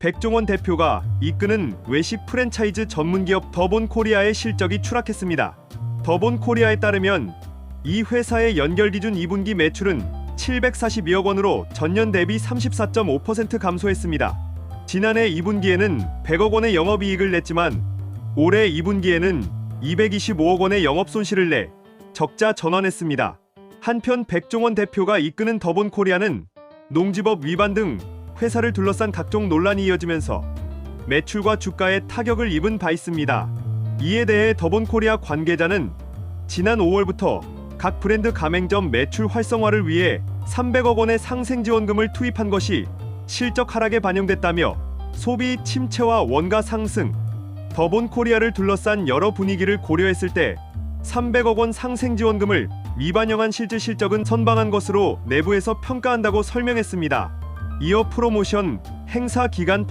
백종원 대표가 이끄는 외식 프랜차이즈 전문기업 더본 코리아의 실적이 추락했습니다. 더본 코리아에 따르면 이 회사의 연결 기준 2분기 매출은 742억 원으로 전년 대비 34.5% 감소했습니다. 지난해 2분기에는 100억 원의 영업이익을 냈지만 올해 2분기에는 225억 원의 영업 손실을 내 적자 전환했습니다. 한편 백종원 대표가 이끄는 더본 코리아는 농지법 위반 등 회사를 둘러싼 각종 논란이 이어지면서 매출과 주가에 타격을 입은 바 있습니다. 이에 대해 더본 코리아 관계자는 지난 5월부터 각 브랜드 가맹점 매출 활성화를 위해 300억 원의 상생 지원금을 투입한 것이 실적 하락에 반영됐다며 소비 침체와 원가 상승, 더본 코리아를 둘러싼 여러 분위기를 고려했을 때 300억 원 상생 지원금을 미반영한 실질 실적은 선방한 것으로 내부에서 평가한다고 설명했습니다. 이어 프로모션 행사 기간